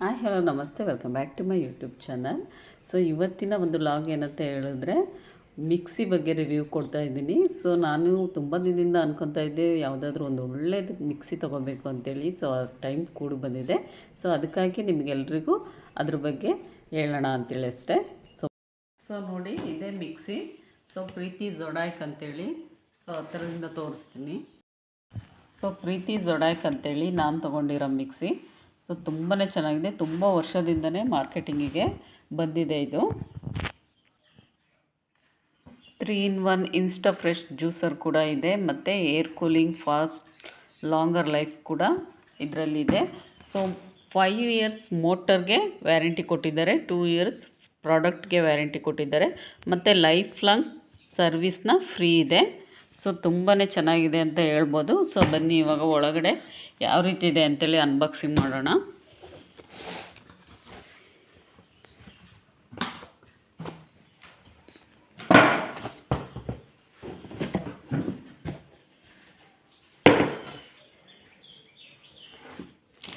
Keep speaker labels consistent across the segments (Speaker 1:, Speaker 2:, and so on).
Speaker 1: Hi, hello, ನಮಸ್ತೆ. Welcome back to my YouTube channel so ಇವತ್ತಿನ ಒಂದು ಲಾಗ್ ಏನಂತ ಹೇಳಿದ್ರೆ ಮಿಕ್ಸಿ ಬಗ್ಗೆ ರಿವ್ಯೂ ಕೊಡ್ತಾ ಇದ್ದೀನಿ. ಸೊ ನಾನು ತುಂಬ ದಿನದಿಂದ ಅನ್ಕೊತಾ ಇದ್ದೆ, ಯಾವುದಾದ್ರೂ ಒಂದು ಒಳ್ಳೆಯದು ಮಿಕ್ಸಿ ತೊಗೋಬೇಕು ಅಂತೇಳಿ. ಸೊ ಟೈಮ್ ಕೂಡ ಬಂದಿದೆ. ಸೊ ಅದಕ್ಕಾಗಿ ನಿಮಗೆಲ್ರಿಗೂ ಅದ್ರ ಬಗ್ಗೆ ಹೇಳೋಣ ಅಂತೇಳಿ ಅಷ್ಟೇ. ಸೊ ಸೊ ನೋಡಿ, ಇದೇ ಮಿಕ್ಸಿ ಸೊ ಪ್ರೀತಿ ಜೊಡಾಯ್ಕ್ ಅಂತೇಳಿ. ಸೊ ಹತ್ತಿರದಿಂದ ತೋರಿಸ್ತೀನಿ. ಸೊ ಪ್ರೀತಿ ಜೊಡಾಯ್ಕ್ ಅಂತೇಳಿ ನಾನು ತೊಗೊಂಡಿರೋ ಮಿಕ್ಸಿ ಸೊ ತುಂಬಾ ಚೆನ್ನಾಗಿದೆ. ತುಂಬ ವರ್ಷದಿಂದನೇ ಮಾರ್ಕೆಟಿಂಗಿಗೆ ಬಂದಿದೆ ಇದು. Three in one insta fresh juicer ಕೂಡ ಇದೆ. ಮತ್ತು air cooling fast longer life ಕೂಡ ಇದರಲ್ಲಿದೆ ಸೊ ಫೈವ್ ಇಯರ್ಸ್ ಮೋಟರ್ಗೆ ವ್ಯಾರಂಟಿ ಕೊಟ್ಟಿದ್ದಾರೆ. ಟೂ ಇಯರ್ಸ್ ಪ್ರಾಡಕ್ಟ್ಗೆ ವ್ಯಾರಂಟಿ ಕೊಟ್ಟಿದ್ದಾರೆ. ಮತ್ತು ಲೈಫ್ ಲಾಂಗ್ ಸರ್ವಿಸ್ನ ಫ್ರೀ ಇದೆ. ಸೊ ತುಂಬಾ ಚೆನ್ನಾಗಿದೆ ಅಂತ ಹೇಳ್ಬೋದು. ಸೊ ಬನ್ನಿ ಇವಾಗ ಒಳಗಡೆ ಯಾವ ರೀತಿ ಇದೆ ಅಂತೇಳಿ ಅನ್ಬಾಕ್ಸಿಂಗ್ ಮಾಡೋಣ.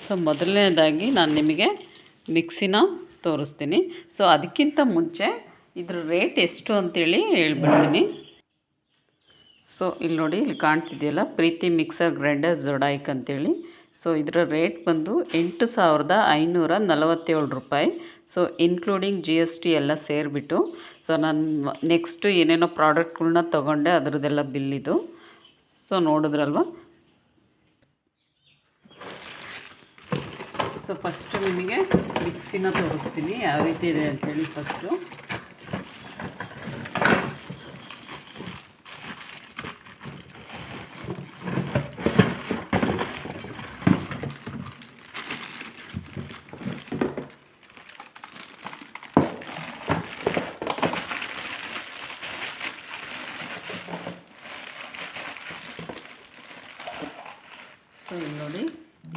Speaker 1: ಸೊ ಮೊದಲನೇದಾಗಿ ನಾನು ನಿಮಗೆ ಮಿಕ್ಸಿನ ತೋರಿಸ್ತೀನಿ. ಸೊ ಅದಕ್ಕಿಂತ ಮುಂಚೆ ಇದ್ರ ರೇಟ್ ಎಷ್ಟು ಅಂತೇಳಿ ಹೇಳ್ಬಿಡ್ತೀನಿ. ಸೊ ಇಲ್ಲಿ ನೋಡಿ, ಇಲ್ಲಿ ಕಾಣ್ತಿದೆಯಲ್ಲ, ಪ್ರೀತಿ ಮಿಕ್ಸರ್ ಗ್ರೈಂಡರ್ ಜೊಡಾಯ್ಕ್ ಅಂತೇಳಿ. ಸೊ ಇದರ ರೇಟ್ ಬಂದು ಎಂಟು ಸಾವಿರದ ಐನೂರ ನಲವತ್ತೇಳು ರೂಪಾಯಿ. So including G S T ಎಲ್ಲ ಸೇರಿಬಿಟ್ಟು ಸೊ ನಾನು ನೆಕ್ಸ್ಟು ಏನೇನೋ ಪ್ರಾಡಕ್ಟ್ಗಳನ್ನ ತೊಗೊಂಡೆ, ಅದರದ್ದೆಲ್ಲ ಬಿಲ್ ಇದು. ಸೊ ನೋಡಿದ್ರಲ್ವ? ಸೊ ಫಸ್ಟು ನಿಮಗೆ ಮಿಕ್ಸಿನ ತೋರಿಸ್ತೀನಿ, ಯಾವ ರೀತಿ ಇದೆ ಅಂತೇಳಿ ಫಸ್ಟು ಸೊ ಇಲ್ಲಿ ನೋಡಿ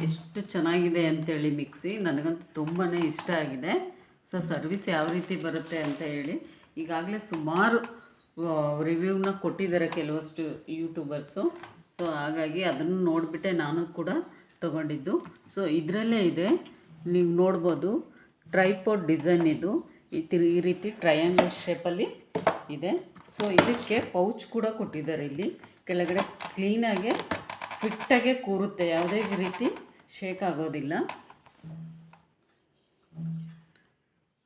Speaker 1: ಎಷ್ಟು ಚೆನ್ನಾಗಿದೆ ಅಂತೇಳಿ ಮಿಕ್ಸಿ. ನನಗಂತೂ ತುಂಬಾ ಇಷ್ಟ ಆಗಿದೆ. ಸೊ, ಸರ್ವಿಸ್ ಯಾವ ರೀತಿ ಬರುತ್ತೆ ಅಂತ ಹೇಳಿ. ಈಗಾಗಲೇ ಸುಮಾರು ರಿವ್ಯೂನ ಕೊಟ್ಟಿದ್ದಾರೆ ಕೆಲವಷ್ಟು ಯೂಟ್ಯೂಬರ್ಸು. ಸೊ, ಹಾಗಾಗಿ ಅದನ್ನು ನೋಡಿಬಿಟ್ಟೆ ನಾನು ಕೂಡ ತೊಗೊಂಡಿದ್ದು. ಸೊ, ಇದರಲ್ಲೇ ಇದೆ. ನೀವು ನೋಡ್ಬೋದು. ಟ್ರೈಪೋಡ್ ಡಿಸೈನ್ ಇದು. ಈ ರೀತಿ ಟ್ರಯಾಂಗಲ್ ಶೇಪಲ್ಲಿ ಇದೆ. ಸೊ, ಇದಕ್ಕೆ ಪೌಚ್ ಕೂಡ ಕೊಟ್ಟಿದ್ದಾರೆ ಇಲ್ಲಿ. ಕೆಳಗಡೆ ಕ್ಲೀನಾಗೆ, ಫಿಟ್ಟಾಗೆ ಕೂರುತ್ತೆ. ಯಾವುದೇ ರೀತಿ ಶೇಕ್ ಆಗೋದಿಲ್ಲ.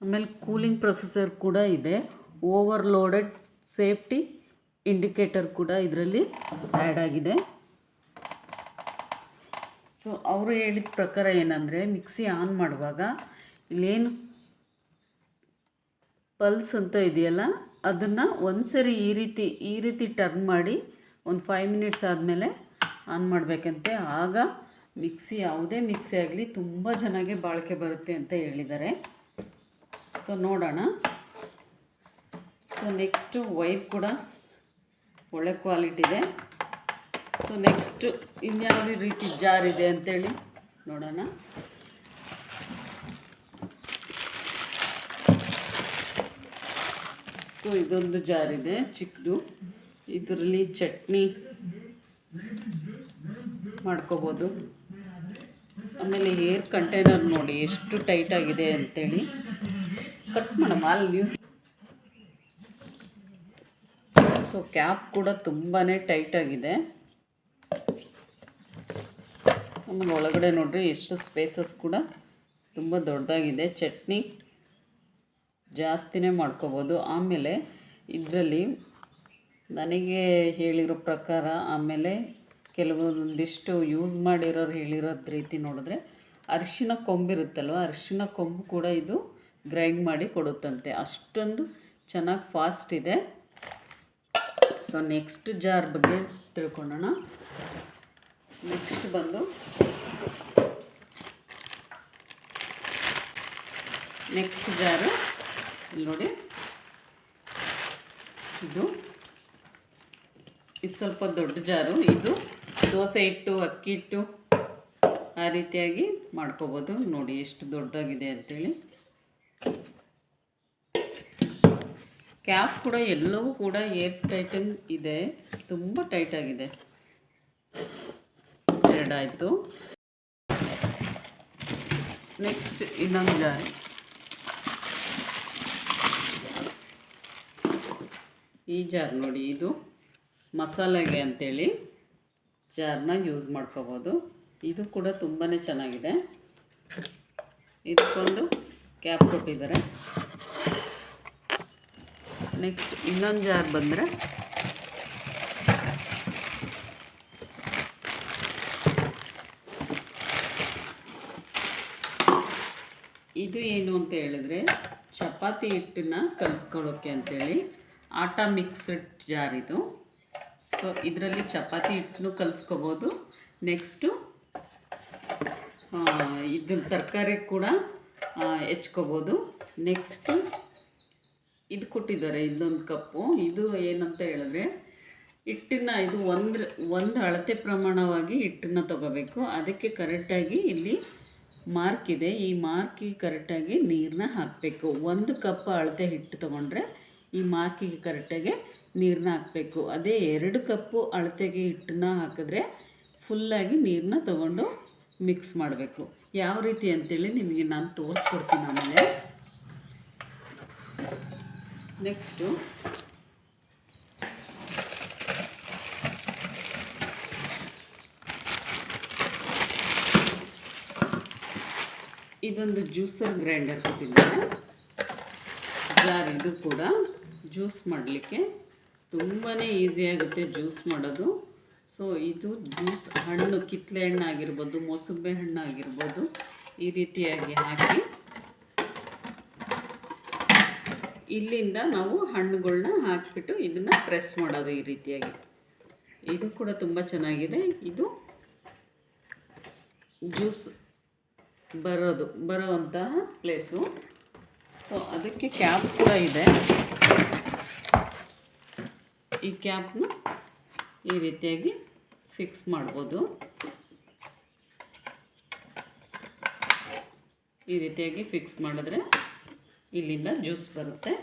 Speaker 1: ಆಮೇಲೆ ಕೂಲಿಂಗ್ ಪ್ರೊಸೆಸರ್ ಕೂಡ ಇದೆ. ಓವರ್ಲೋಡೆಡ್ ಸೇಫ್ಟಿ ಇಂಡಿಕೇಟರ್ ಕೂಡ ಇದರಲ್ಲಿ ಆ್ಯಡ್ ಆಗಿದೆ. ಸೊ ಅವರು ಹೇಳಿದ ಪ್ರಕಾರ ಏನಂದರೆ ಮಿಕ್ಸಿ ಆನ್ ಮಾಡುವಾಗ ಇಲ್ಲೇನು ಪಲ್ಸ್ ಅಂತ ಇದೆಯಲ್ಲ, ಅದನ್ನು ಒಂದು ಸರಿ ಈ ರೀತಿ ಈ ರೀತಿ ಟರ್ನ್ ಮಾಡಿ ಒಂದು ಫೈವ್ ಮಿನಿಟ್ಸ್ ಆದಮೇಲೆ ಆನ್ ಮಾಡಬೇಕಂತೆ. ಆಗ ಮಿಕ್ಸಿ ಯಾವುದೇ ಮಿಕ್ಸಿ ಆಗಲಿ ತುಂಬ ಚೆನ್ನಾಗಿ ಬಾಳಿಕೆ ಬರುತ್ತೆ ಅಂತ ಹೇಳಿದ್ದಾರೆ. ಸೊ ನೋಡೋಣ. ಸೊ ನೆಕ್ಸ್ಟು ವೈರ್ ಕೂಡ ಒಳ್ಳೆ ಕ್ವಾಲಿಟಿ ಇದೆ. ಸೊ ನೆಕ್ಸ್ಟು ಇನ್ಯಾವ ರೀತಿ ಜಾರ್ ಇದೆ ಅಂತೇಳಿ ನೋಡೋಣ. ಸೊ ಇದೊಂದು ಜಾರ್ ಇದೆ ಚಿಕ್ಕದು ಇದರಲ್ಲಿ ಚಟ್ನಿ ಮಾಡ್ಕೋಬೋದು. ಆಮೇಲೆ ಏರ್ ಕಂಟೈನರ್ ನೋಡಿ ಎಷ್ಟು ಟೈಟ್ ಆಗಿದೆ ಅಂತೇಳಿ. ಕಟ್ ಮಾಡಮ್ಮ, ಅಲ್ಲಿ ಸೊ ಕ್ಯಾಪ್ ಕೂಡ ತುಂಬಾ ಟೈಟ್ ಆಗಿದೆ. ಆಮೇಲೆ ಒಳಗಡೆ ನೋಡಿರಿ ಎಷ್ಟು ಸ್ಪೇಸಸ್ ಕೂಡ ತುಂಬ ದೊಡ್ಡದಾಗಿದೆ. ಚಟ್ನಿ ಜಾಸ್ತಿನೇ ಮಾಡ್ಕೋಬೋದು. ಆಮೇಲೆ ಇದರಲ್ಲಿ ನನಗೆ ಹೇಳಿರೋ ಪ್ರಕಾರ ಆಮೇಲೆ ಕೆಲವೊಂದಿಷ್ಟು ಯೂಸ್ ಮಾಡಿರೋರು ಹೇಳಿರೋ ರೀತಿ ನೋಡಿದ್ರೆ ಅರಿಶಿನ ಕೊಂಬಿರುತ್ತಲ್ವ ಅರಿಶಿನ ಕೊಂಬು ಕೂಡ ಇದು ಗ್ರೈಂಡ್ ಮಾಡಿ ಕೊಡುತ್ತಂತೆ. ಅಷ್ಟೊಂದು ಚೆನ್ನಾಗಿ ಫಾಸ್ಟ್ ಇದೆ. ಸೊ ನೆಕ್ಸ್ಟ್ ಜಾರ್ ಬಗ್ಗೆ ತಿಳ್ಕೊಳ್ಳೋಣ. ನೆಕ್ಸ್ಟ್ ಬಂದು ನೆಕ್ಸ್ಟ್ ಜಾರು ಇಲ್ಲಿ ನೋಡಿ. ಇದು ಇದು ಸ್ವಲ್ಪ ದೊಡ್ಡ ಜಾರು ಇದು ದೋಸೆ ಹಿಟ್ಟು ಅಕ್ಕಿ ಹಿಟ್ಟು ಆ ರೀತಿಯಾಗಿ ಮಾಡ್ಕೋಬೋದು. ನೋಡಿ ಎಷ್ಟು ದೊಡ್ಡದಾಗಿದೆ ಅಂಥೇಳಿ ಕ್ಯಾಪ್ ಕೂಡ ಎಲ್ಲವೂ ಕೂಡ ಏರ್ ಟೈಟನ್ ಇದೆ. ತುಂಬ ಟೈಟಾಗಿದೆ ಎರಡಾಯಿತು. ನೆಕ್ಸ್ಟ್ ಇನ್ನೊಂದು ಜಾರಿ ಈ ಜಾರ್ ನೋಡಿ ಇದು. ಮಸಾಲೆಗೆ ಅಂತೇಳಿ. ಜಾರ್ನ ಯೂಸ್ ಮಾಡ್ಕೋಬೋದು. ಇದು ಕೂಡ ತುಂಬಾ ಚೆನ್ನಾಗಿದೆ. ಇದಕ್ಕೊಂದು ಕ್ಯಾಪ್ ಕೊಟ್ಟಿದ್ದಾರೆ. ನೆಕ್ಸ್ಟ್ ಇನ್ನೊಂದು ಜಾರ್ ಬಂದರೆ ಇದು ಏನು ಅಂತ ಹೇಳಿದ್ರೆ ಚಪಾತಿ ಹಿಟ್ಟನ್ನ ಕಲಿಸ್ಕೊಳ್ಳೋಕ್ಕೆ ಅಂತೇಳಿ. ಆಟ ಮಿಕ್ಸ್ಡ್ ಜಾರ್ ಇದು. ಸೊ ಇದರಲ್ಲಿ ಚಪಾತಿ ಹಿಟ್ಟನ್ನು ಕಲಿಸ್ಕೋಬೋದು. ನೆಕ್ಸ್ಟು ಇದು ತರಕಾರಿ ಕೂಡ ಹೆಚ್ಕೋಬೋದು. ನೆಕ್ಸ್ಟು ಇದು ಕೊಟ್ಟಿದ್ದಾರೆ ಇಲ್ಲೊಂದು ಕಪ್ಪು. ಇದು ಏನಂತ ಹೇಳಿದ್ರೆ ಹಿಟ್ಟನ್ನ ಇದು ಒಂದು ಒಂದು ಅಳತೆ ಪ್ರಮಾಣವಾಗಿ ಹಿಟ್ಟನ್ನು ತಗೋಬೇಕು. ಅದಕ್ಕೆ ಕರೆಕ್ಟಾಗಿ ಇಲ್ಲಿ ಮಾರ್ಕ್ ಇದೆ. ಈ ಮಾರ್ಕಿಗೆ ಕರೆಕ್ಟಾಗಿ ನೀರನ್ನ ಹಾಕಬೇಕು. ಒಂದು ಕಪ್ ಅಳತೆ ಹಿಟ್ಟು ತೊಗೊಂಡ್ರೆ ಈ ಮಾರ್ಕಿಗೆ ಕರೆಕ್ಟಾಗಿ ನೀರನ್ನ ಹಾಕಬೇಕು. ಅದೇ ಎರಡು ಕಪ್ಪು ಅಳತೆಗೆ ಹಿಟ್ಟನ್ನ ಹಾಕಿದ್ರೆ ಫುಲ್ಲಾಗಿ ನೀರನ್ನ ತಗೊಂಡು ಮಿಕ್ಸ್ ಮಾಡಬೇಕು. ಯಾವ ರೀತಿ ಅಂತೇಳಿ ನಿಮಗೆ ನಾನು ತೋರಿಸ್ಕೊಡ್ತೀನಿ ಆಮೇಲೆ. ನೆಕ್ಸ್ಟು ಇದೊಂದು ಜ್ಯೂಸರ್ ಗ್ರೈಂಡರ್ ಕೊಟ್ಟಿದ್ದಾರೆ ಜಾರ್ ಇದು ಕೂಡ ಜ್ಯೂಸ್ ಮಾಡಲಿಕ್ಕೆ. ತುಂಬಾ ಈಸಿ ಆಗುತ್ತೆ ಜ್ಯೂಸ್ ಮಾಡೋದು. ಸೊ ಇದು ಜ್ಯೂಸ್ ಹಣ್ಣು ಕಿತ್ತಳೆ ಹಣ್ಣು ಆಗಿರ್ಬೋದು, ಮೋಸಂಬೆ ಹಣ್ಣು ಆಗಿರ್ಬೋದು, ಈ ರೀತಿಯಾಗಿ ಹಾಕಿ. ಇಲ್ಲಿಂದ ನಾವು ಹಣ್ಣುಗಳನ್ನ ಹಾಕಿಬಿಟ್ಟು ಇದನ್ನು ಪ್ರೆಸ್ ಮಾಡೋದು ಈ ರೀತಿಯಾಗಿ. ಇದು ಕೂಡ ತುಂಬ ಚೆನ್ನಾಗಿದೆ. ಇದು ಜ್ಯೂಸ್ ಬರೋದು ಬರೋವಂತಹ ಪ್ಲೇಸು ಸೊ ಅದಕ್ಕೆ ಕ್ಯಾಪ್ ಕೂಡ ಇದೆ. ಈ ಕ್ಯಾಪ್ನ ಈ ರೀತಿಯಾಗಿ ಫಿಕ್ಸ್ ಮಾಡ್ಬೋದು. ಈ ರೀತಿಯಾಗಿ ಫಿಕ್ಸ್ ಮಾಡಿದ್ರೆ ಇಲ್ಲಿಂದ ಜ್ಯೂಸ್ ಬರುತ್ತೆ.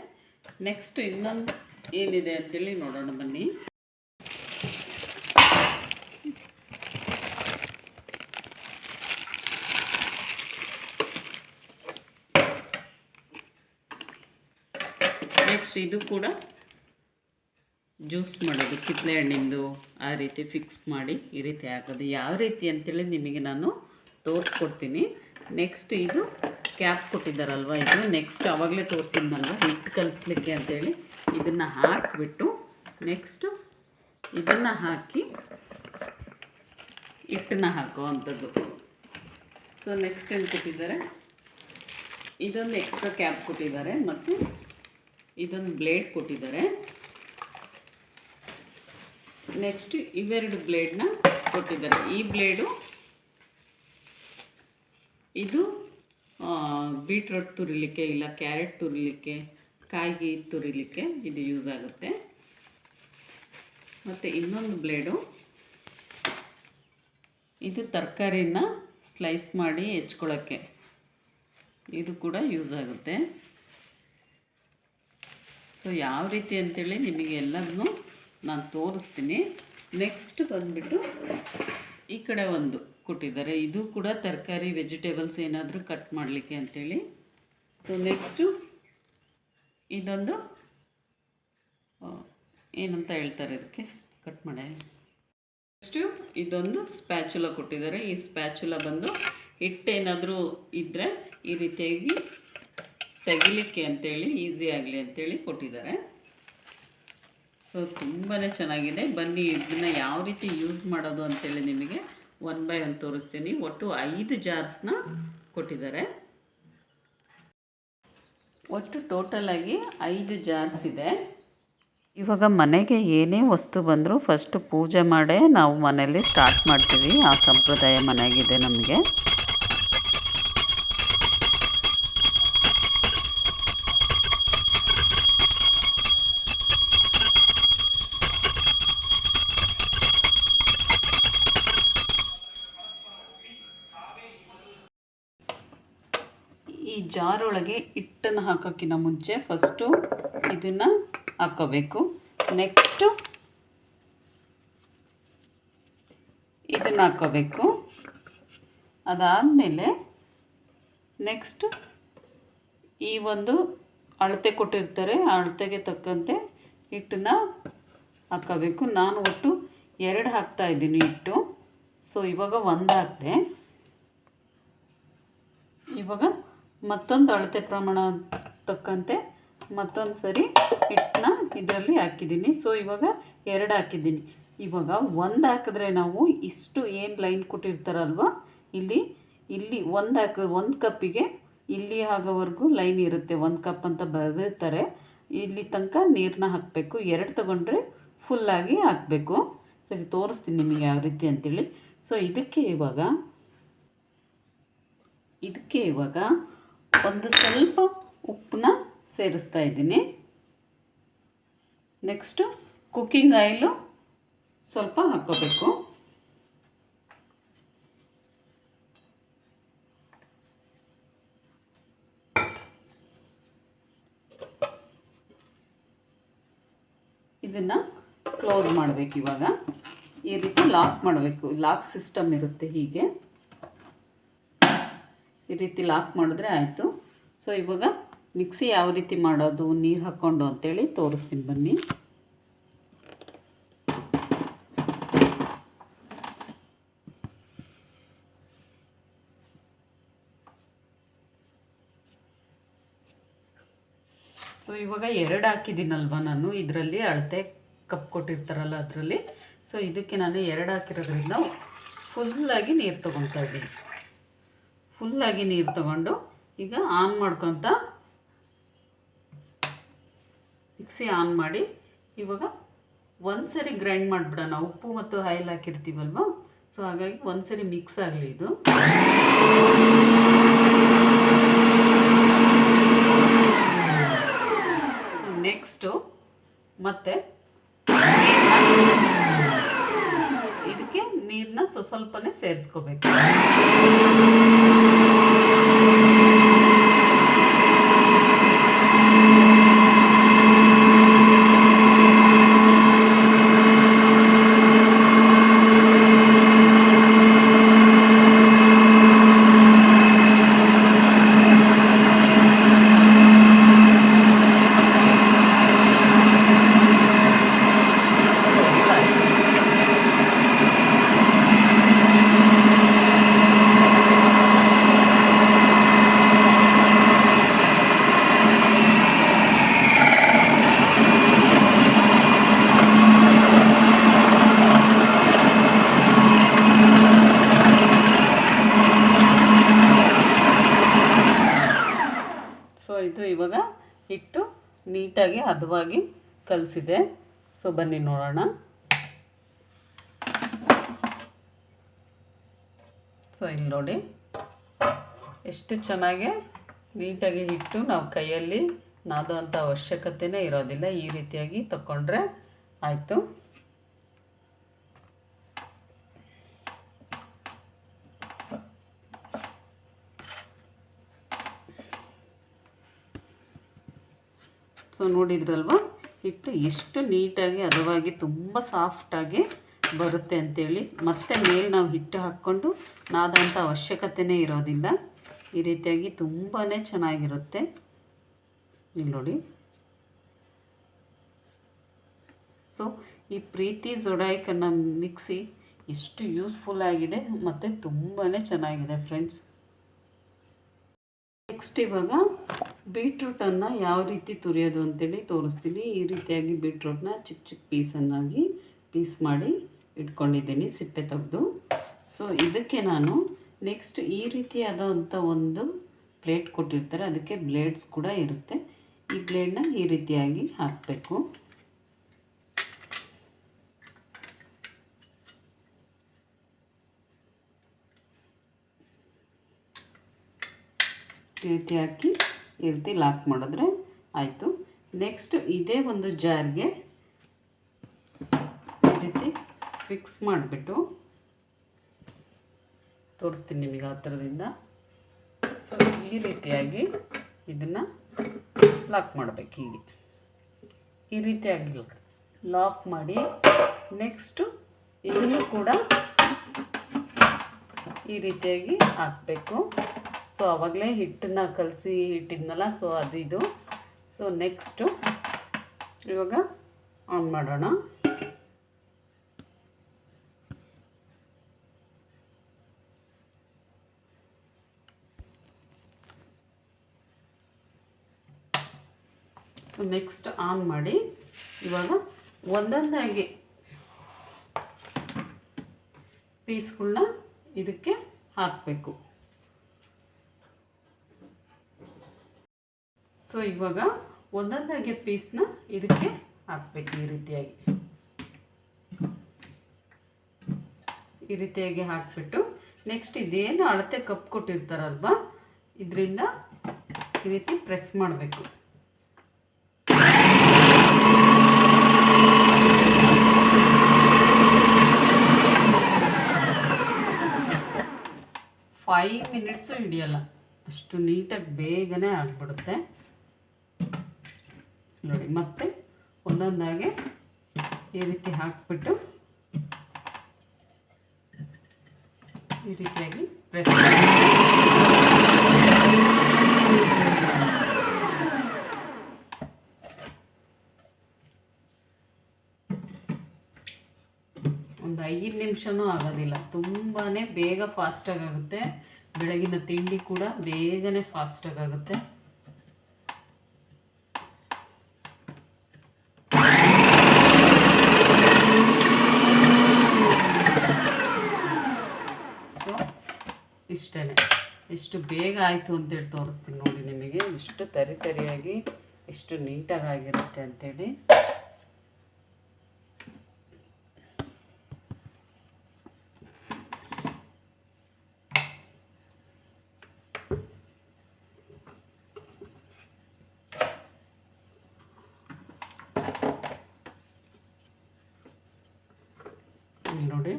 Speaker 1: ನೆಕ್ಸ್ಟ್ ಇನ್ನೊಂದು ಏನಿದೆ ಅಂತೇಳಿ ನೋಡೋಣ ಬನ್ನಿ. ನೆಕ್ಸ್ಟ್ ಇದು ಕೂಡ ಜ್ಯೂಸ್ ಮಾಡೋದು, ಕಿತ್ತಲೆ ಹಣ್ಣಿಂದು ಆ ರೀತಿ ಫಿಕ್ಸ್ ಮಾಡಿ ಈ ರೀತಿ ಹಾಕೋದು. ಯಾವ ರೀತಿ ಅಂತೇಳಿ ನಿಮಗೆ ನಾನು ತೋರಿಸ್ಕೊಡ್ತೀನಿ. ನೆಕ್ಸ್ಟ್ ಇದು ಕ್ಯಾಪ್ ಕೊಟ್ಟಿದ್ದಾರಲ್ವ ಇದು? ನೆಕ್ಸ್ಟ್ ಆವಾಗಲೇ ತೋರಿಸಿದ್ನಲ್ವ? ಹಿಟ್ಟು ಕಲಿಸ್ಲಿಕ್ಕೆ ಅಂತೇಳಿ ಇದನ್ನು ಹಾಕಿಬಿಟ್ಟು ನೆಕ್ಸ್ಟು ಇದನ್ನು ಹಾಕಿ ಹಿಟ್ಟನ್ನ ಹಾಕುವಂಥದ್ದು. ಸೊ ನೆಕ್ಸ್ಟ್ ಏನು ಕೊಟ್ಟಿದ್ದಾರೆ? ಇದೊಂದು ಎಕ್ಸ್ಟ್ರಾ ಕ್ಯಾಪ್ ಕೊಟ್ಟಿದ್ದಾರೆ ಮತ್ತು ಇದೊಂದು ಬ್ಲೇಡ್ ಕೊಟ್ಟಿದ್ದಾರೆ. ನೆಕ್ಸ್ಟ್ ಇವೆರಡು ಬ್ಲೇಡ್ನ ಕೊಟ್ಟಿದ್ದಾರೆ. ಈ ಬ್ಲೇಡು ಇದು ಬೀಟ್ರೋಟ್ ತುರಿಲಿಕ್ಕೆ ಇಲ್ಲ ಕ್ಯಾರೆಟ್ ತುರಿಲಿಕ್ಕೆ, ಕಾಯಿಗೆ ತುರಿಲಿಕ್ಕೆ ಇದು ಯೂಸ್ ಆಗುತ್ತೆ. ಮತ್ತು ಇನ್ನೊಂದು ಬ್ಲೇಡು ಇದು ತರಕಾರಿನ ಸ್ಲೈಸ್ ಮಾಡಿ ಹೆಚ್ಕೊಳ್ಳೋಕ್ಕೆ ಇದು ಕೂಡ ಯೂಸ್ ಆಗುತ್ತೆ. ಸೊ ಯಾವ ರೀತಿ ಅಂತೇಳಿ ನಿಮಗೆ ಎಲ್ಲದನ್ನು ನಾನು ತೋರಿಸ್ತೀನಿ. ನೆಕ್ಸ್ಟ್ ಬಂದುಬಿಟ್ಟು ಈ ಕಡೆ ಒಂದು ಕೊಟ್ಟಿದ್ದಾರೆ. ಇದು ಕೂಡ ತರಕಾರಿ ವೆಜಿಟೇಬಲ್ಸ್ ಏನಾದರೂ ಕಟ್ ಮಾಡಲಿಕ್ಕೆ ಅಂಥೇಳಿ ಸೊ ನೆಕ್ಸ್ಟು ಇದೊಂದು ಏನಂತ ಹೇಳ್ತಾರೆ ಇದಕ್ಕೆ? ಕಟ್ ಮಾಡಿ. ನೆಕ್ಸ್ಟು ಇದೊಂದು ಸ್ಪ್ಯಾಚುಲ ಕೊಟ್ಟಿದ್ದಾರೆ. ಈ ಸ್ಪ್ಯಾಚುಲ ಬಂದು ಹಿಟ್ಟೇನಾದರೂ ಇದ್ದರೆ ಈ ರೀತಿಯಾಗಿ ತೆಗಿಲಿಕ್ಕೆ ಅಂತೇಳಿ ಈಸಿ ಆಗಲಿ ಅಂತೇಳಿ ಕೊಟ್ಟಿದ್ದಾರೆ. ಸೊ ತುಂಬಾ ಚೆನ್ನಾಗಿದೆ. ಬನ್ನಿ, ಇದನ್ನು ಯಾವ ರೀತಿ ಯೂಸ್ ಮಾಡೋದು ಅಂತೇಳಿ ನಿಮಗೆ ಒನ್ ಬೈ ಒನ್ ತೋರಿಸ್ತೀನಿ. ಒಟ್ಟು ಐದು ಜಾರ್ಸ್ನ ಕೊಟ್ಟಿದ್ದಾರೆ. ಒಟ್ಟು ಟೋಟಲಾಗಿ ಐದು ಜಾರ್ಸ್ ಇದೆ. ಇವಾಗ ಮನೆಗೆ ಏನೇ ವಸ್ತು ಬಂದರೂ ಫಸ್ಟ್ ಪೂಜೆ ಮಾಡೇ ನಾವು ಮನೆಯಲ್ಲಿ ಸ್ಟಾರ್ಟ್ ಮಾಡ್ತೀವಿ. ಆ ಸಂಪ್ರದಾಯ ಮನೆಯಾಗಿದೆ ನಮಗೆ ಈ ಜಾರೊಳಗೆ ಹಿಟ್ಟನ್ನು ಹಾಕೋಕ್ಕಿಂತ ಮುಂಚೆ ಫಸ್ಟು ಇದನ್ನು ಹಾಕೋಬೇಕು. ನೆಕ್ಸ್ಟು ಇದನ್ನು ಹಾಕೋಬೇಕು. ಅದಾದಮೇಲೆ ನೆಕ್ಸ್ಟ್ ಈ ಒಂದು ಅಳತೆ ಕೊಟ್ಟಿರ್ತಾರೆ, ಆ ಅಳತೆಗೆ ತಕ್ಕಂತೆ ಹಿಟ್ಟನ್ನ ಹಾಕೋಬೇಕು. ನಾನು ಒಟ್ಟು ಎರಡು ಹಾಕ್ತಾ ಇದ್ದೀನಿ ಹಿಟ್ಟು. ಸೊ ಇವಾಗ ಒಂದು ಹಾಕಿದೆ ಇವಾಗ ಮತ್ತೊಂದು ಅಳತೆ ಪ್ರಮಾಣ ತಕ್ಕಂತೆ ಮತ್ತೊಂದು ಸರಿ ಹಿಟ್ಟನ್ನ ಇದರಲ್ಲಿ ಹಾಕಿದ್ದೀನಿ. ಸೊ ಇವಾಗ ಎರಡು ಹಾಕಿದ್ದೀನಿ. ಇವಾಗ ಒಂದು ಹಾಕಿದ್ರೆ ನಾವು ಇಷ್ಟು ಏನು ಲೈನ್ ಕೊಟ್ಟಿರ್ತಾರಲ್ವ, ಇಲ್ಲಿ ಇಲ್ಲಿ ಒಂದು ಹಾಕ, ಒಂದು ಕಪ್ಪಿಗೆ ಇಲ್ಲಿ ಆಗೋವರೆಗೂ ಲೈನ್ ಇರುತ್ತೆ. ಒಂದು ಕಪ್ ಅಂತ ಬರೆದಿರ್ತಾರೆ. ಇಲ್ಲಿ ತನಕ ನೀರನ್ನ ಹಾಕಬೇಕು. ಎರಡು ತಗೊಂಡ್ರೆ ಫುಲ್ಲಾಗಿ ಹಾಕಬೇಕು. ಸರಿ, ತೋರಿಸ್ತೀನಿ ನಿಮಗೆ ಯಾವ ರೀತಿ ಅಂತೇಳಿ. ಸೊ ಇದಕ್ಕೆ ಇವಾಗ ಇದಕ್ಕೆ ಇವಾಗ ಒಂದು ಸ್ವಲ್ಪ ಉಪ್ಪನ್ನ ಸೇರಿಸ್ತಾ ಇದ್ದೀನಿ. ನೆಕ್ಸ್ಟು ಕುಕ್ಕಿಂಗ್ ಆಯಿಲು ಸ್ವಲ್ಪ ಹಾಕ್ಕೋಬೇಕು. ಇದನ್ನು ಕ್ಲೋಸ್ ಮಾಡಬೇಕು ಇವಾಗ. ಈ ರೀತಿ ಲಾಕ್ ಮಾಡಬೇಕು. ಲಾಕ್ ಸಿಸ್ಟಮ್ ಇರುತ್ತೆ ಹೀಗೆ. ಈ ರೀತಿ ಲಾಕ್ ಮಾಡಿದ್ರೆ ಆಯಿತು. ಸೊ ಇವಾಗ ಮಿಕ್ಸಿ ಯಾವ ರೀತಿ ಮಾಡೋದು, ನೀರು ಹಾಕ್ಕೊಂಡು ಅಂತೇಳಿ ತೋರಿಸ್ತೀನಿ ಬನ್ನಿ. ಸೊ ಇವಾಗ ಎರಡು ಹಾಕಿದ್ದೀನಲ್ವ ನಾನು? ಇದರಲ್ಲಿ ಅಳತೆ ಕಪ್ ಕೊಟ್ಟಿರ್ತಾರಲ್ಲ ಅದರಲ್ಲಿ. ಸೊ ಇದಕ್ಕೆ ನಾನು ಎರಡು ಹಾಕಿರೋದ್ರಿಂದ ಫುಲ್ಲಾಗಿ ನೀರು ತೊಗೊಳ್ತಾ ಇದ್ದೀನಿ. ಫುಲ್ಲಾಗಿ ನೀರು ತಗೊಂಡು ಈಗ ಆನ್ ಮಾಡ್ಕೊತ ಮಿಕ್ಸಿ ಆನ್ ಮಾಡಿ ಇವಾಗ ಒಂದು ಸರಿ ಗ್ರೈಂಡ್ ಮಾಡಿಬಿಡೋಣ. ಉಪ್ಪು ಮತ್ತು ಆಯಿಲ್ ಹಾಕಿರ್ತೀವಲ್ವ? ಸೊ ಹಾಗಾಗಿ ಒಂದು ಸರಿ ಮಿಕ್ಸ್ ಆಗಲಿ ಇದು. ಸೊ ನೆಕ್ಸ್ಟು ಮತ್ತೆ ಇದಕ್ಕೆ ನೀರನ್ನ ಸ್ವಸ್ವಲ್ಪನೇ ಸೇರಿಸ್ಕೋಬೇಕು. ಸೊ ಇದು ಇವಾಗ ಹಿಟ್ಟು ನೀಟಾಗಿ ಹದವಾಗಿ ಕಲಸಿದೆ. ಸೊ ಬನ್ನಿ ನೋಡೋಣ. ಸೊ ಇಲ್ಲಿ ನೋಡಿ. ಎಷ್ಟು ಚೆನ್ನಾಗಿ ನೀಟಾಗಿ ಹಿಟ್ಟು ನಾವು ಕೈಯಲ್ಲಿ ನಾದುವಂಥ ಅವಶ್ಯಕತೆನೇ ಇರೋದಿಲ್ಲ. ಈ ರೀತಿಯಾಗಿ ತಗೊಂಡ್ರೆ ಆಯಿತು. ಸೊ ನೋಡಿದ್ರಲ್ವ? ಹಿಟ್ಟು ಎಷ್ಟು ನೀಟಾಗಿ, ಹದವಾಗಿ, ತುಂಬ ಸಾಫ್ಟಾಗಿ ಬರುತ್ತೆ ಅಂತೇಳಿ. ಮತ್ತೆ ಮೇಲೆ ನಾವು ಹಿಟ್ಟು ಹಾಕ್ಕೊಂಡು ನಾದಂಥ ಅವಶ್ಯಕತೆನೇ ಇರೋದಿಲ್ಲ. ಈ ರೀತಿಯಾಗಿ ತುಂಬಾ ಚೆನ್ನಾಗಿರುತ್ತೆ. ಇಲ್ಲಿ ನೋಡಿ. ಸೊ, ಈ ಪ್ರೀತಿ ಜೊಡಾಯ್ಕನ್ನು ಮಿಕ್ಸಿ ಎಷ್ಟು ಯೂಸ್ಫುಲ್ ಆಗಿದೆ, ಮತ್ತು ತುಂಬಾ ಚೆನ್ನಾಗಿದೆ ಫ್ರೆಂಡ್ಸ್ ನೆಕ್ಸ್ಟ್ ಇವಾಗ ಬೀಟ್ರೂಟನ್ನು ಯಾವ ರೀತಿ ತುರಿಯೋದು ಅಂತೇಳಿ ತೋರಿಸ್ತೀನಿ. ಈ ರೀತಿಯಾಗಿ ಬೀಟ್ರೂಟ್ನ ಚಿಕ್ಕ ಚಿಕ್ಕ ಪೀಸನ್ನಾಗಿ ಪೀಸ್ ಮಾಡಿ ಇಟ್ಕೊಂಡಿದ್ದೀನಿ ಸಿಪ್ಪೆ ತೆಗೆದು. ಸೊ ಇದಕ್ಕೆ ನಾನು ನೆಕ್ಸ್ಟ್ ಈ ರೀತಿಯಾದಂಥ ಒಂದು ಪ್ಲೇಟ್ ಕೊಟ್ಟಿರ್ತಾರೆ. ಅದಕ್ಕೆ ಬ್ಲೇಡ್ಸ್ ಕೂಡ ಇರುತ್ತೆ. ಈ ಬ್ಲೇಡ್ನ ಈ ರೀತಿಯಾಗಿ ಹಾಕಬೇಕು. ಈ ರೀತಿ ಹಾಕಿ ಈ ರೀತಿ ಲಾಕ್ ಮಾಡಿದ್ರೆ ಆಯಿತು. ನೆಕ್ಸ್ಟ್ ಇದೇ ಒಂದು ಜಾರ್ಗೆ ಈ ರೀತಿ ಫಿಕ್ಸ್ ಮಾಡಿಬಿಟ್ಟು ತೋರಿಸ್ತೀನಿ ನಿಮಗೆ ಆ ಥರದಿಂದ. ಸೊ ಈ ರೀತಿಯಾಗಿ ಇದನ್ನು ಲಾಕ್ ಮಾಡಬೇಕು ಹೀಗೆ. ಈ ರೀತಿಯಾಗಿ ಲಾಕ್ ಮಾಡಿ ನೆಕ್ಸ್ಟು ಇದನ್ನು ಕೂಡ ಈ ರೀತಿಯಾಗಿ ಹಾಕಬೇಕು. ಸೊ ಆವಾಗಲೇ ಹಿಟ್ಟನ್ನ ಕಲಸಿ ಇಟ್ಟಿದ್ನಲ್ಲ, ಸೊ ಅದು ಇದು. ಸೊ ನೆಕ್ಸ್ಟು ಇವಾಗ ಆನ್ ಮಾಡೋಣ. ಸೊ ನೆಕ್ಸ್ಟ್ ಆನ್ ಮಾಡಿ. ಇವಾಗ ಒಂದೊಂದಾಗಿ ಪೀಸ್ಗಳನ್ನ ಇದಕ್ಕೆ ಹಾಕಬೇಕು. ಸೊ ಇವಾಗ ಒಂದೊಂದಾಗಿ ಪೀಸ್ನ ಇದಕ್ಕೆ ಹಾಕ್ಬೇಕು ಈ ರೀತಿಯಾಗಿ. ಈ ರೀತಿಯಾಗಿ ಹಾಕ್ಬಿಟ್ಟು ನೆಕ್ಸ್ಟ್ ಇದೇನು ಅಳತೆ ಕಪ್ ಕೊಟ್ಟಿರ್ತಾರಲ್ವ? ಇದರಿಂದ ಈ ರೀತಿ ಪ್ರೆಸ್ ಮಾಡಬೇಕು. ಫೈವ್ ಮಿನಿಟ್ಸು ಹಿಡಿಯಲ್ಲ. ಅಷ್ಟು ನೀಟಾಗಿ ಬೇಗನೆ ಆಗಿಬಿಡುತ್ತೆ. ನೋಡಿ, ಮತ್ತೆ ಒಂದೊಂದಾಗಿ ಈ ರೀತಿ ಹಾಕ್ಬಿಟ್ಟು ಈ ರೀತಿಯಾಗಿ ಪ್ರೆಸ್ ಒಂದು ಐದು ನಿಮಿಷನೂ ಆಗೋದಿಲ್ಲ. ತುಂಬಾ ಬೇಗ ಫಾಸ್ಟಾಗಿ ಆಗುತ್ತೆ. ಬೆಳಗಿನ ತಿಂಡಿ ಕೂಡ ಬೇಗನೆ ಫಾಸ್ಟಾಗಿ ಆಗುತ್ತೆ ಸೊ ಇಷ್ಟೇ ಎಷ್ಟು ಬೇಗ ಆಯಿತು ಅಂತೇಳಿ ತೋರಿಸ್ತೀನಿ ನೋಡಿ ನಿಮಗೆ. ಇಷ್ಟು ತರಿ ತರಿಯಾಗಿ ಎಷ್ಟು ನೀಟಾಗಿ ಆಗಿರುತ್ತೆ ಅಂಥೇಳಿ ನೋಡಿ.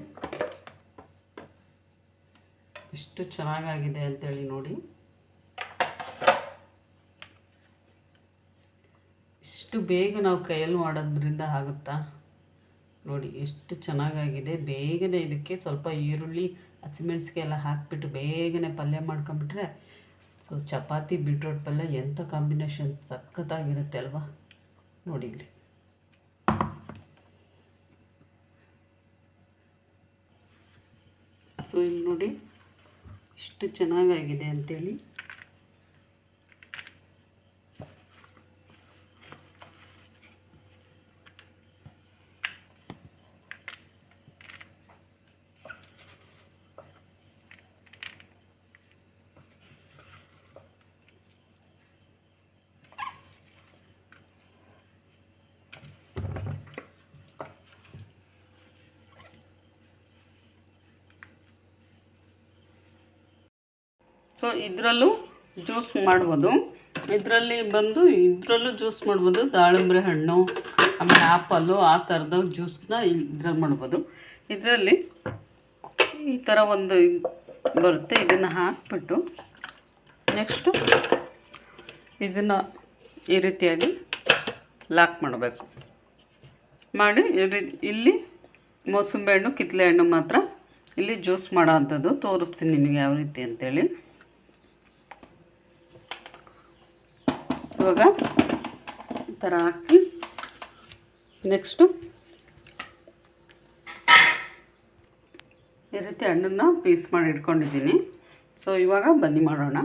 Speaker 1: ಎಷ್ಟು ಚೆನ್ನಾಗಾಗಿದೆ ಅಂತೇಳಿ ನೋಡಿ. ಇಷ್ಟು ಬೇಗ ನಾವು ಕೈಯಲ್ಲಿ ಮಾಡೋದ್ರಿಂದ ಆಗುತ್ತಾ? ನೋಡಿ, ಎಷ್ಟು ಚೆನ್ನಾಗಾಗಿದೆ. ಬೇಗನೆ ಇದಕ್ಕೆ ಸ್ವಲ್ಪ ಈರುಳ್ಳಿ ಹಸಿಮೆಣ್ಸಿಗೆ ಎಲ್ಲ ಹಾಕಿಬಿಟ್ಟು ಬೇಗನೆ ಪಲ್ಯ ಮಾಡ್ಕೊಂಬಿಟ್ರೆ ಸೊ, ಚಪಾತಿ, ಬೀಟ್ರೋಟ್ ಪಲ್ಯ ಎಂಥ ಕಾಂಬಿನೇಷನ್ ಸಖತ್ತಾಗಿರುತ್ತೆ ಅಲ್ವಾ? ನೋಡಿ ಇಲ್ಲಿ. ಸೊ, ಇಲ್ಲಿ ನೋಡಿ. ಎಷ್ಟು ಚೆನ್ನಾಗಾಗಿದೆ ಅಂತೇಳಿ ಸೊ ಇದರಲ್ಲೂ ಜ್ಯೂಸ್ ಮಾಡ್ಬೋದು. ಇದರಲ್ಲಿ ಬಂದು ಇದರಲ್ಲೂ ಜ್ಯೂಸ್ ಮಾಡ್ಬೋದು. ದಾಳಿಂಬೆ ಹಣ್ಣು, ಆಮೇಲೆ ಆ್ಯಪಲ್ಲು ಆ ಥರದ ಜ್ಯೂಸ್ನ ಇದ್ರಲ್ಲಿ ಮಾಡ್ಬೋದು. ಇದರಲ್ಲಿ ಈ ಥರ ಒಂದು ಬರುತ್ತೆ. ಇದನ್ನು ಹಾಕ್ಬಿಟ್ಟು ನೆಕ್ಸ್ಟು ಇದನ್ನು ಈ ರೀತಿಯಾಗಿ ಲಾಕ್ ಮಾಡಬೇಕು. ಮಾಡಿ ಇಲ್ಲಿ ಮೋಸಂಬಿ ಹಣ್ಣು ಕಿತ್ತಲೆ ಹಣ್ಣು ಮಾತ್ರ ಇಲ್ಲಿ ಜ್ಯೂಸ್ ಮಾಡೋ ಅಂಥದ್ದು ತೋರಿಸ್ತೀನಿ ನಿಮಗೆ ಯಾವ ರೀತಿ ಅಂತೇಳಿ. ಇವಾಗ ಈ ಥರ ಹಾಕಿ ನೆಕ್ಸ್ಟು ಈ ರೀತಿ ಹಣ್ಣನ್ನು ಪೀಸ್ ಮಾಡಿ ಇಟ್ಕೊಂಡಿದ್ದೀನಿ. ಸೊ ಇವಾಗ ಬನ್ನಿ ಮಾಡೋಣ.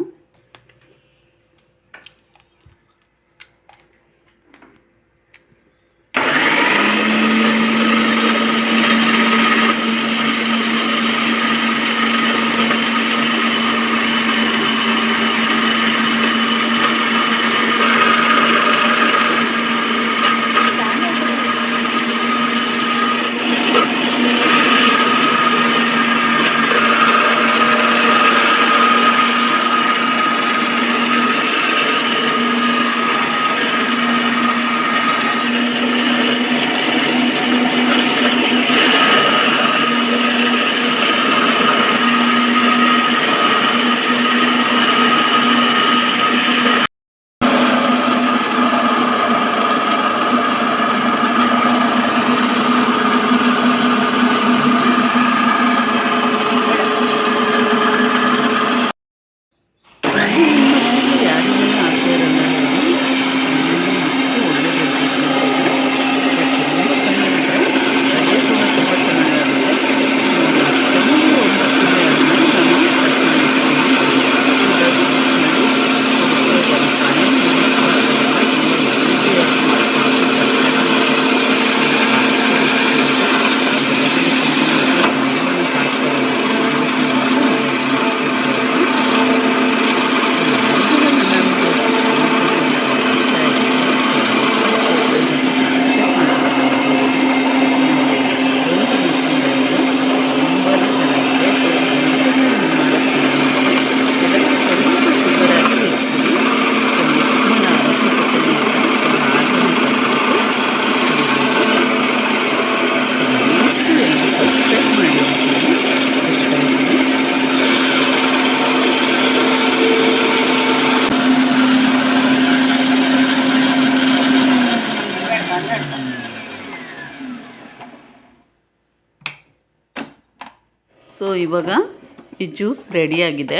Speaker 1: ಜ್ಯೂಸ್ ರೆಡಿಯಾಗಿದೆ.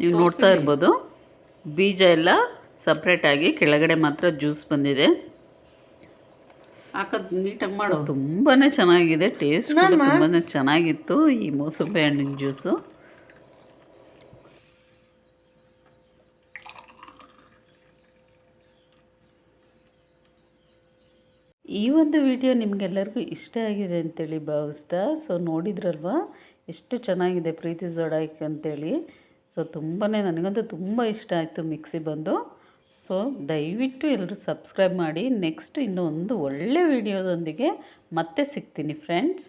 Speaker 1: ನೀವು ನೋಡ್ತಾ ಇರ್ಬೋದು. ಬೀಜ ಎಲ್ಲ ಸಪ್ರೇಟಾಗಿ ಕೆಳಗಡೆ ಮಾತ್ರ ಜ್ಯೂಸ್ ಬಂದಿದೆ. ಹಾಕೋದು ನೀಟಾಗಿ ಮಾಡೋ. ತುಂಬಾ ಚೆನ್ನಾಗಿದೆ. ಟೇಸ್ಟ್ ತುಂಬಾ ಚೆನ್ನಾಗಿತ್ತು ಈ ಮೋಸಂಬಿ ಹಣ್ಣಿನ ಜ್ಯೂಸು. ಈ ಒಂದು ವಿಡಿಯೋ ನಿಮಗೆಲ್ಲರಿಗೂ ಇಷ್ಟ ಆಗಿದೆ ಅಂತೇಳಿ ಭಾವಿಸ್ತಾ. ಸೊ ನೋಡಿದ್ರಲ್ವಾ? ಎಷ್ಟು ಚೆನ್ನಾಗಿದೆ ಪ್ರೀತಿ ಜೋಡಾಯ್ಕ್ ಅಂತೇಳಿ. ಸೊ ತುಂಬಾ ನನಗಂತೂ ತುಂಬ ಇಷ್ಟ ಆಯಿತು ಮಿಕ್ಸಿ ಬಂದು. ಸೊ ದಯವಿಟ್ಟು ಎಲ್ಲರೂ ಸಬ್ಸ್ಕ್ರೈಬ್ ಮಾಡಿ, ನೆಕ್ಸ್ಟ್ ಇನ್ನೊಂದು ಒಳ್ಳೆ ವಿಡಿಯೋದೊಂದಿಗೆ ಮತ್ತೆ ಸಿಗ್ತೀನಿ ಫ್ರೆಂಡ್ಸ್